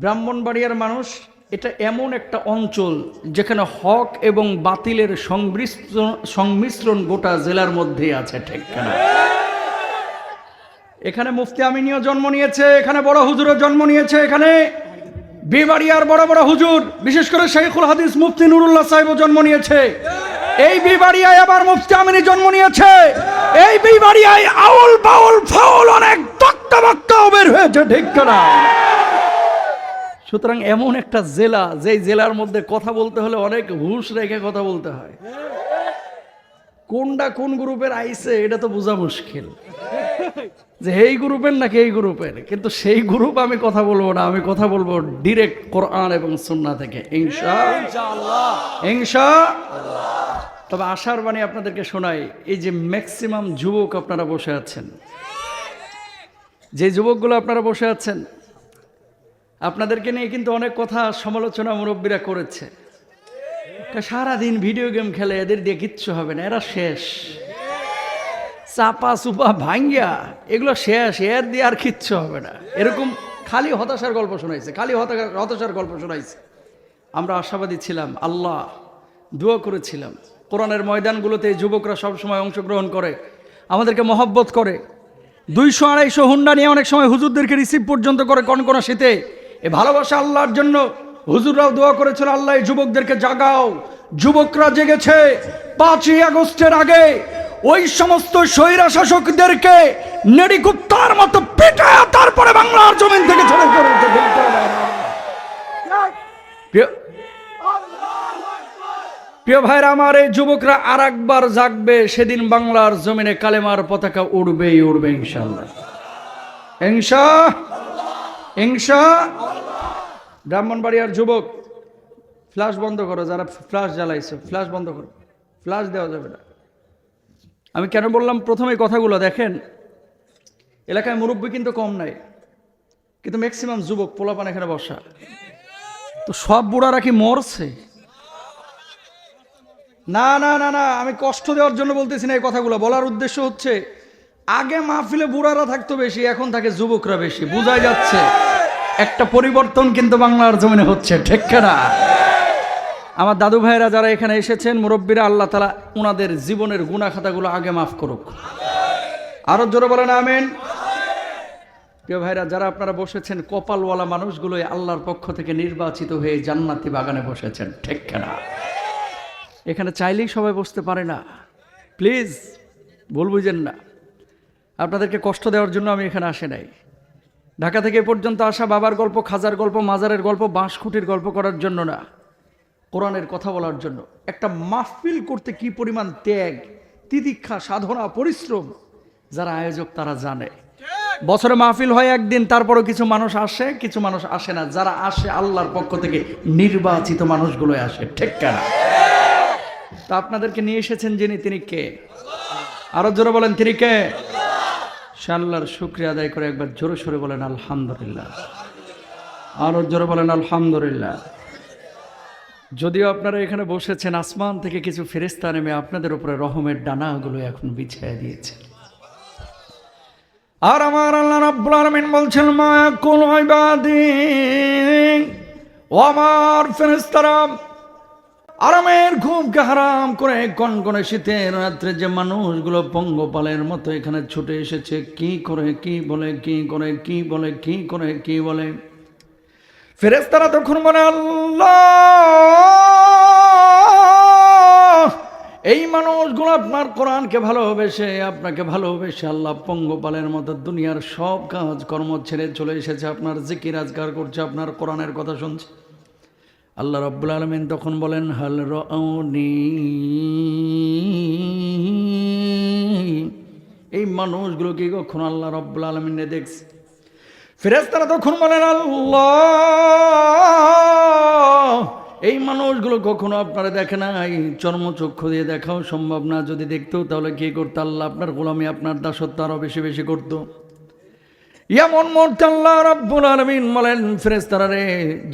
ব্রাহ্মণবাড়িয়ার মানুষ, এটা এমন একটা অঞ্চল যেখানে হক এবং বাতিলের সংমিশ্রণ গোটা জেলার মধ্যেই আছে ঠিক এখানে মুফতি আমিনীয় জন্ম নিয়েছে, এখানে বড় হুজুরও জন্ম নিয়েছে, এখানে বিবাড়িয়ার বড় বড় হুজুর, বিশেষ করে শেখুল হাদিস মুফতি নুরুল্লাহ সাহেবও জন্ম নিয়েছে। এই বিবাড়িয়ায় আবার মুফতি আমিনী জন্ম নিয়েছে। এই বিবাড়িয়ায় আউল বাউল ফাউল অনেক তক্তা বের হয়েছে ঠিক না সুতরাং এমন একটা জেলা যেই জেলার মধ্যে কথা বলতে হলে অনেক হুশ রেখে কথা বলতে হয়। কোনটা কোন গ্রুপের আইছে এটা তো বোঝা মুশকিল। যে এই গ্রুপের নাকি এই গ্রুপের? কিন্তু সেই গ্রুপ আমি কথা বলব না আমি কথা বলব ডিরেক্ট কোরআন এবং সুন্না থেকে ইনশা ইনশা তবে আশার বাণী আপনাদেরকে শোনাই এই যে ম্যাক্সিমাম যুবক আপনারা বসে আছেন যে যুবকগুলো আপনারা বসে আছেন আপনাদেরকে নিয়ে কিন্তু অনেক কথা সমালোচনা মুরব্বীরা করেছে। সারাদিন ভিডিও গেম খেলে এদের দিয়ে কিচ্ছু হবে না, এরা শেষ। চাপা চুপা ভাঙ্গিয়া এগুলো শেষ, এর দিয়ে আর কিচ্ছু হবে না। এরকম খালি হতাশার গল্প শোনাইছে, খালি হতা- হতাশার গল্প শোনাইছে। আমরা আশাবাদী ছিলাম, আল্লাহ দোয়া করেছিলাম। কোরআনের ময়দানগুলোতে যুবকরা সবসময় অংশগ্রহণ করে, আমাদেরকে মহব্বত করে। দুইশো আড়াইশো হুন্ডা নিয়ে অনেক সময় হুজুরদেরকে রিসিভ পর্যন্ত করে কোন কোন শীতে। এ ভালোবাসা আল্লাহর জন্য হুজুররাও দোয়া করেছিল, আল্লাহ যুবকদেরকে জাগাও। যুবকরা জেগেছে পাঁচই আগস্টের আগে। ওই সমস্ত স্বৈরা শাসকদেরকে নেড়িকুত্তার মতো পেটায় তারপরে বাংলার জমিন থেকে ছেড়ে করেছে প্রিয় ভাইরা আমার এই যুবকরা আর একবার জাগবে, সেদিন বাংলার জমিনে কালেমার পতাকা উড়বেই উড়বে ইনশাল্লাহ ইনশা ইনশা ব্রাহ্মণবাড়িয়ার যুবক ফ্ল্যাশ বন্ধ করো, যারা ফ্ল্যাশ জ্বালাইছে ফ্ল্যাশ বন্ধ করো ফ্ল্যাশ দেওয়া যাবে না। আমি কেন বললাম, প্রথমে কথাগুলো দেখেন, এলাকায় মুরব্বী কিন্তু কম নাই, কিন্তু ম্যাক্সিমাম যুবক পোলাপান এখানে বসা। তো সব বুড়ারা কি মরছে? না না না না, আমি কষ্ট দেওয়ার জন্য বলতেছি না এই কথাগুলো। বলার উদ্দেশ্য হচ্ছে, আগে মাহফিলে বুড়ারা থাকতো বেশি, এখন থাকে যুবকরা বেশি, বোঝাই যাচ্ছে। একটা পরিবর্তন কিন্তু বাংলার জমিনে হচ্ছে, ঠিক না আমার দাদু ভাইরা যারা এখানে এসেছেন, মুরব্বীরা আল্লাহ তালা ওনাদের জীবনের গুণা খাতাগুলো আগে মাফ করুক। আরও জোরে বলেন, আমেন। প্রিয় ভাইরা, যারা আপনারা বসেছেন, কপালওয়ালা মানুষগুলোই আল্লাহর পক্ষ থেকে নির্বাচিত হয়ে জান্নাতি বাগানে বসেছেন, ঠিক না এখানে চাইলেই সবাই বসতে পারে না। প্লিজ, ভুল বুঝেন না। আপনাদেরকে কষ্ট দেওয়ার জন্য আমি এখানে আসে নাই। ঢাকা থেকে পর্যন্ত আসা বাবার গল্প, খাজার গল্প, মাজারের গল্প বাঁশখুটির গল্প করার জন্য না, কোরআনের কথা বলার জন্য। একটা মাহফিল করতে কি পরিমাণ ত্যাগ, তিতিক্ষা, সাধনা, পরিশ্রম, যারা আয়োজক তারা জানে। বছরে মাহফিল হয় একদিন, তারপরও কিছু মানুষ আসে, কিছু মানুষ আসে না। যারা আসে আল্লাহর পক্ষ থেকে, নির্বাচিত মানুষগুলো আসে, ঠিক কেনা? তা আপনাদেরকে নিয়ে এসেছেন যিনি, তিনি কে? আরও জোরে বলেন, তিনি কে? সে আল্লাহর শুক্রিয়া আদায় করে একবার জোরে সরে বলেন, আলহামদুলিল্লাহ। আরও জোরে বলেন, আলহামদুলিল্লাহ। যদিও আপনারা এখানে বসেছেন, আসমান থেকে কিছু ফেরেস্তা নেমে আপনাদের উপরে রহমের ডানাগুলো এখন বিছিয়ে দিয়েছে। আর আমার আল্লাহ রাব্বুল আলামিন বলছেন মা কোন ও আমার ফেরেশতারা আরামের ঘুমকে হারাম করে কনকনে শীতের রাত্রে যে মানুষগুলো পঙ্গপালের মতো এখানে ছুটে এসেছে, কি করে, কি বলে, কি করে, কি বলে, কি করে, কি বলে? ফেরেস্তারা তখন বলে, আল্লাহ, এই মানুষগুলো আপনার কোরআনকে ভালোবেসে, আপনাকে ভালোবেসে আল্লাহ পঙ্গপালের মতো দুনিয়ার সব কাজ কর্ম ছেড়ে চলে এসেছে, আপনার জিকির আজগার করছে, আপনার কোরআনের কথা শুনছে। আল্লাহ রব্বুল আলমিন তখন বলেন, হাল রনি এই মানুষগুলো কি কখন আল্লাহ রব্বুল আলমিনে দেখছে? ফেরেস্তারা তখন বলেন, আল্লাহ, এই মানুষগুলো কখনো আপনারা দেখে না এই চর্মচক্ষু দিয়ে দেখাও সম্ভব না। যদি দেখতেও তাহলে কি করতো? আল্লাহ আপনার গোলামি, আপনার দাসত্ব আরও বেশি বেশি করতো। এমন মুহূর্তে আল্লাহ রাব্বুল আলামিন বলেন, ফেরেশতারা রে,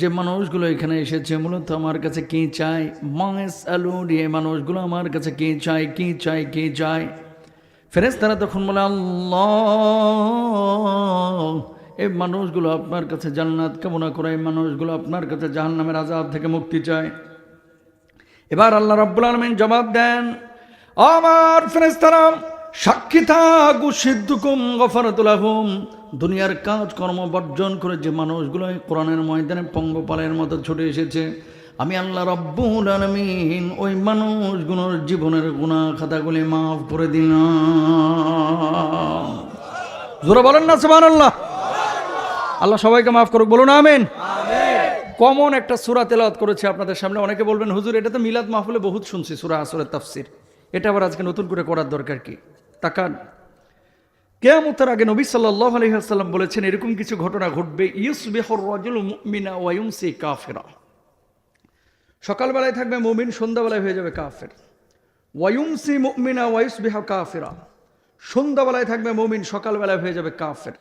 যে মানুষগুলো এখানে এসেছে, মূলত আমার কাছে কি চাই? মাস আলু দিয়ে মানুষগুলো আমার কাছে কি চাই কি চাই কি চাই? ফেরেশতারা তখন বলে, আল্লাহ এই মানুষগুলো আপনার কাছে জান্নাত কামনা করে, এই মানুষগুলো আপনার কাছে জাহান্নামের আজাব থেকে মুক্তি চায়। এবার আল্লাহ রাব্বুল আলমিন জবাব দেন, আমার ফেরেস্তারা সাক্ষী থাকু সিদ্ধুকুম গফারতুলাহুম দুনিয়ার কাজকর্ম বর্জন করে যে মানুষগুলো কোরআনের ময়দানে পঙ্গপালের মতো ছুটে এসেছে, আমি আল্লাহ রব্বুল আলমিন ওই মানুষগুলোর জীবনের গুণা খাতাগুলি মাফ করে দিলাম। জোরে বলেন না সুবহান আল্লাহ আল্লাহ সবাইকে মাফ করুক, বলুন আমিন। কমন একটা সুরা তেলাওয়াত করেছে আপনাদের সামনে, অনেকে বলবেন, হুজুর, এটা তো মিলাদ মাহফিলে বহুত শুনছি, সুরা আসরের তাফসির। এটা আবার আজকে নতুন করে করার দরকার কি? তাকান। কেয়ামতের আগে নবী সাল্লাল্লাহু আলাইহি ওয়াসাল্লাম বলেছেন, এরকম কিছু ঘটনা ঘটবে ইউমসি কাফিরা। সকালবেলায় থাকবে মুমিন, সন্ধ্যাবেলায় হয়ে যাবে কাফের। ওয়ায়ুমসি মুমিনা ওয়াইসবিহা কাফিরা। সন্ধ্যাবেলায় থাকবে মুমিন, সকালবেলায় হয়ে যাবে কাফের।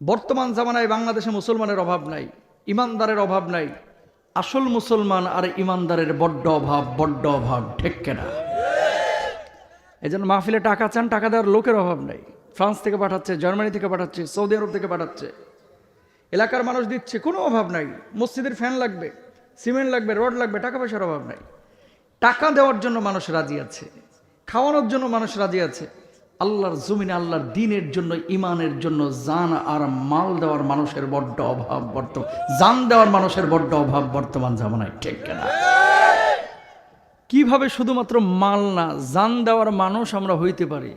বর্তমান জামানায় বাংলাদেশে মুসলমানের অভাব নাই, ইমানদারের অভাব নাই। আসল মুসলমান আর ইমানদারের বড্ড অভাব বড্ড অভাব, ঠিক কেনা? এই জন্য মাহফিলে টাকা চান, টাকা দেওয়ার লোকের অভাব নাই। ফ্রান্স থেকে পাঠাচ্ছে, জার্মানি থেকে পাঠাচ্ছে, সৌদি আরব থেকে পাঠাচ্ছে। এলাকার মানুষ দিচ্ছে, কোনো অভাব নাই। মসজিদের ফ্যান লাগবে, সিমেন্ট লাগবে, রড লাগবে, টাকা পয়সার অভাব নাই। টাকা দেওয়ার জন্য মানুষ রাজি আছে, খাওয়ানোর জন্য মানুষ রাজি আছে। আল্লাহর জমিনে, আল্লাহর দিনের জন্য ইমানের জন্য জান আর মাল দেওয়ার মানুষের বড্ড অভাব বর্তমান জান দেওয়ার মানুষের বড্ড অভাব বর্তমান জামানায়, ঠিক কেনা? কীভাবে শুধুমাত্র মাল না, জান দেওয়ার মানুষ আমরা হইতে পারি?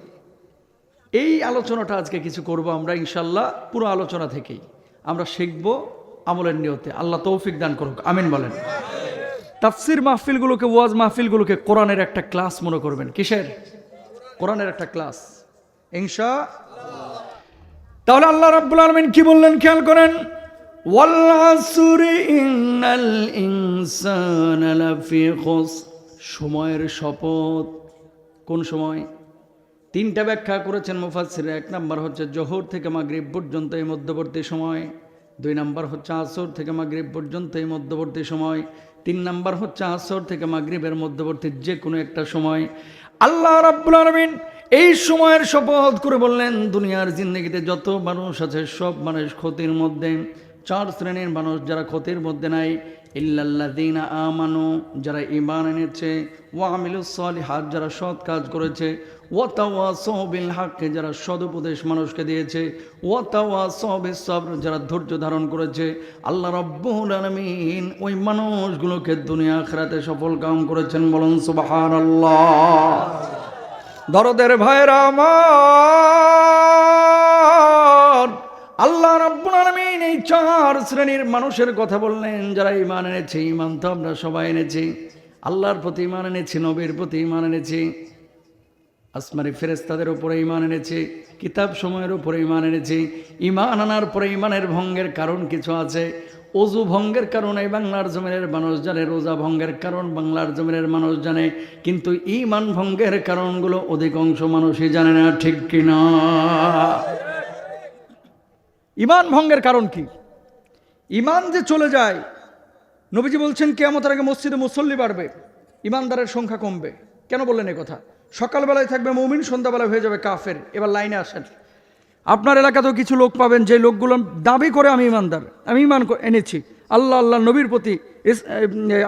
এই আলোচনাটা আজকে কিছু করব আমরা ইনশাল্লাহ পুরো আলোচনা থেকেই। আমরা শিখব আমলের নিয়তে। আল্লাহ তৌফিক দান করুক। আমিন বলেন। তাফসির মাহফিলগুলোকে, ওয়াজ মাহফিলগুলোকে কোরআনের একটা ক্লাস মনে করবেন। কিসের? কোরআনের একটা ক্লাস। ইনশা তাহলে আল্লাহ রাব্বুল আলামিন কি বললেন খেয়াল করেন? ওয়াল আসরি ইন্নাল ইনসানা লাফি খুস সময়ের শপথ। কোন সময়? তিনটা ব্যাখ্যা করেছেন মুফাসসির। এক নাম্বার হচ্ছে জোহর থেকে মাগরিব পর্যন্ত এই মধ্যবর্তী সময়। দুই নাম্বার হচ্ছে আসর থেকে মাগরিব পর্যন্ত এই মধ্যবর্তী সময়। তিন নাম্বার হচ্ছে আসর থেকে মাগরিবের মধ্যবর্তী যে কোনো একটা সময়। আল্লাহ রাব্বুল আলামিন এই সময়ের শপথ করে বললেন, দুনিয়ার জিন্দগিতে যত মানুষ আছে সব মানুষ ক্ষতির মধ্যে। চার শ্রেণির মানুষ যারা ক্ষতির মধ্যে নাই ইল্লাল্লাযীনা আমানু, যারা ঈমান এনেছে, ওয়া আমিলুস সালিহাত, যারা সৎ কাজ করেছে, ওয়া তাওয়াসাউ বিল হাক্কি যারা সদুপদেশ মানুষকে দিয়েছে, ওয়া তাওয়াসাউ বিস সবর যারা ধৈর্য ধারণ করেছে, আল্লাহ রাব্বুল আলামিন ওই মানুষগুলোকে দুনিয়া আখিরাতে সফল কাম করেছেন বলুন সুবহানাল্লাহ। দরদের ভাইরা আমার আল্লাহ রাব্বুল এই চার শ্রেণির মানুষের কথা বললেন, যারা ইমান এনেছে ইমান তো আমরা সবাই এনেছি। আল্লাহর প্রতি ইমান এনেছি, নবীর প্রতি ইমান এনেছি। আসমানি ফেরেস্তাদের উপরে ইমান এনেছি, কিতাব সময়ের উপরে ইমান এনেছি। ইমান আনার পরে ইমানের ভঙ্গের কারণ কিছু আছে। অজু ভঙ্গের কারণে বাংলার জমিনের মানুষ জানে, রোজা ভঙ্গের কারণ বাংলার জমিনের মানুষ জানে, কিন্তু ইমান ভঙ্গের কারণগুলো অধিকাংশ মানুষই জানে না, ঠিক কিনা? ইমান ভঙ্গের কারণ কি? ইমান যে চলে যায়, নবীজি বলছেন, কেয়ামতের আগে মসজিদে মুসল্লি বাড়বে, ইমানদারের সংখ্যা কমবে। কেন বললেন কথা? সকালবেলায় থাকবে মৌমিন, সন্ধ্যাবেলায় হয়ে যাবে কাফের। এবার লাইনে আসেন। আপনার এলাকাতেও কিছু লোক পাবেন, যে লোকগুলো দাবি করে, আমি ইমানদার, আমি ইমান এনেছি। আল্লাহ আল্লাহ, নবীর প্রতি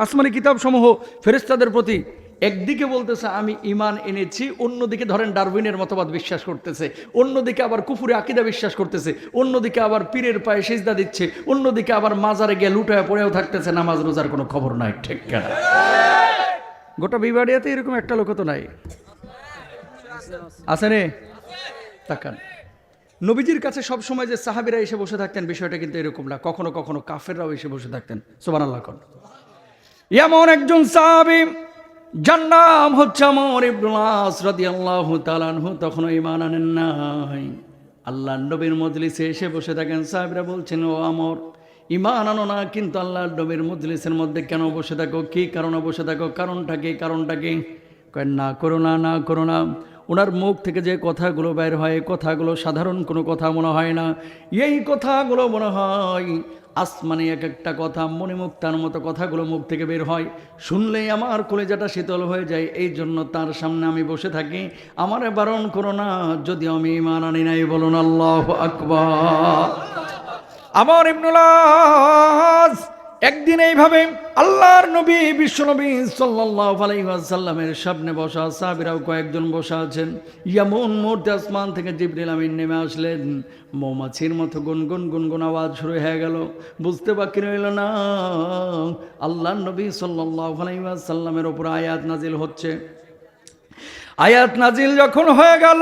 আসমানি কিতাবসমূহ ফেরেস্তাদের প্রতি একদিকে বলতেছে, আমি ইমান এনেছি। অন্যদিকে ধরেন ডারউইনের মতবাদ বিশ্বাস করতেছে। অন্যদিকে আবার কুফুরে আকিদা বিশ্বাস করতেছে। অন্যদিকে আবার পীরের পায়ে সেজদা দিচ্ছে। অন্যদিকে আবার মাজারে গিয়ে লুটায় পড়েও থাকতেছে। নামাজ রোজার কোনো খবর নাই, ঠিক কেনা? গোটা বিবাড়িয়াতে এরকম একটা লোক তো নাই। আছে রে তাকান। নবীজির কাছে সব সময় যে সাহাবিরা এসে বসে থাকতেন, বিষয়টা কিন্তু এরকম না। কখনো কখনো কাফেররাও এসে বসে থাকতেন। সোবান আল্লাহ এমন একজন সাহাবি যার নাম হচ্ছে আমর ইবনুল্লাহ রাদিয়াল্লাহু তাআলাহু তখনও ঈমান আনেন নাই। আল্লাহ নবীর মজলিসে এসে বসে থাকেন। সাহেবরা বলছেন, ও আমর ইমান আনো না, কিন্তু আল্লাহ নবীর মজলিসের মধ্যে কেন বসে থাকো? কি কারণে বসে থাকো? কারণটা কি? কারণটা কি? কয়, না করো না না করো না। ওনার মুখ থেকে যে কথাগুলো বের হয়, কথাগুলো সাধারণ কোনো কথা মনে হয় না। এই কথাগুলো মনে হয় আসমানে এক একটা কথা, মনে মুক্তার মতো কথাগুলো মুখ থেকে বের হয়। শুনলেই আমার কলেজাটা শীতল হয়ে যায়, এই জন্য তার সামনে আমি বসে থাকি। আমার বারণ করো না যদি আমি ইমান আনি নাই, বলুন আল্লাহ আকবর। আমার ইবনুলাস একদিন এইভাবে আল্লাহর নবী বিশ্বনবী সাল্লাল্লাহু আলাইহি ওয়াসাল্লামের সামনে বসা সাহাবীরাও কয়েকজন বসা আছেন। এমন মুহূর্তে আসমান থেকে জিবরিল আমিন নেমে আসলেন। মৌমাছির মতো গুনগুন গুনগুন আওয়াজ শুরু হয়ে গেল। বুঝতে বাকি রইল না, আল্লাহর নবী সাল্লাল্লাহু আলাইহি ওয়াসাল্লামের উপর আয়াত নাজিল হচ্ছে। আয়াত নাজিল যখন হয়ে গেল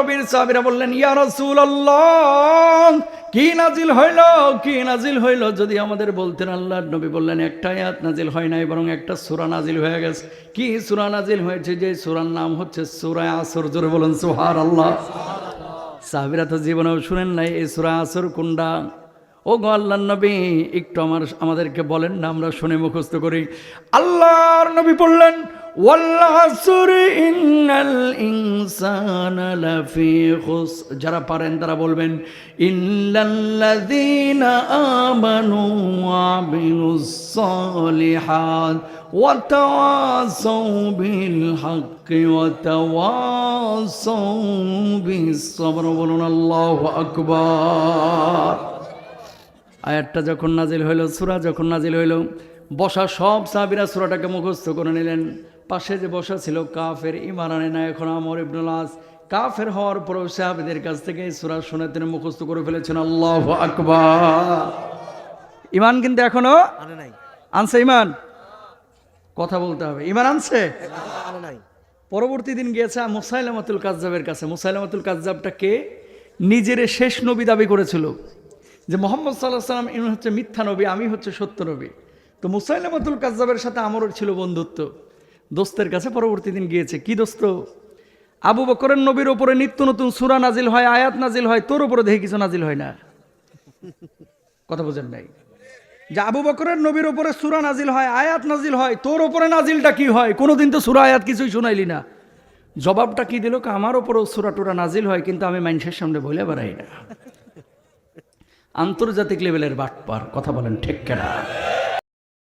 নবীর সাহাবীরা বললেন, ইয়া রাসূলুল্লাহ, কি নাজিল হইল? কি নাজিল হইল? যদি আমাদের বলতেন, আল্লাহর নবী বললেন, একটা আয়াত নাজিল হয় নাই, বরং একটা সূরা নাজিল হয়ে গেছে। কি সূরা নাজিল হয়েছে? যে সূরার নাম হচ্ছে সূরা আসর, জোরে বলেন, সুবহানাল্লাহ। সাহাবীরা তো জীবনেও শুনেন নাই, এই সূরা আসর কোনটা? ও গো আল্লাহর নবী, একটু আমার আমাদেরকে বলেন না, আমরা শুনে মুখস্থ করি। আল্লাহর নবী বললেন যারা পারেন তারা বলবেন বলুন আয়াতটা যখন নাজিল হইল, সুরা যখন নাজিল হইল, বসা সব সাবিরা সুরাটাকে মুখস্থ করে নিলেন। পাশে যে বসা ছিল কাফের ইমান আনে না এখন আমর ইবনুল আস কাফের হওয়ার পরেও সাহাবিদের কাছ থেকে সুরা শুনে তিনি মুখস্থ করে ফেলেছেন। আল্লাহ আকবার। ইমান কিন্তু এখনও আনে নাই। আনছে ইমান কথা বলতে হবে। ইমান আনছে? আনে নাই। পরবর্তী দিন গিয়েছে মুসাইলামাতুল কাজ্জাবের কাছে। মুসাইলামাতুল কাজ্জাবটা কে? নিজের শেষ নবী দাবি করেছিল যে মোহাম্মদ সাল্লাহ সাল্লাম ইনি হচ্ছে মিথ্যা নবী আমি হচ্ছে সত্য নবী। তো মুসাইলামাতুল কাজ্জাবের সাথে আমারও ছিল বন্ধুত্ব। দোস্তের কাছে পরবর্তী দিন গিয়েছে। কি দোস্ত? আবু বকরের নবীর ওপরে নিত্য নতুন সুরা নাজিল হয়, আয়াত নাজিল হয়, তোর উপরে দেখে কিছু নাজিল হয় না। কথা বোঝেন নাই? যে আবু বকরের নবীর ওপরে সুরা নাজিল হয়, আয়াত নাজিল হয়, তোর ওপরে নাজিলটা কি হয়? কোনোদিন তো সুরা আয়াত কিছুই শোনাইলি না। জবাবটা কি দিল? আমার ওপরেও সুরা টুরা নাজিল হয়, কিন্তু আমি মানুষের সামনে বলে বেড়াই না। আন্তর্জাতিক লেভেলের বাটপার, কথা বলেন ঠিক কেনা?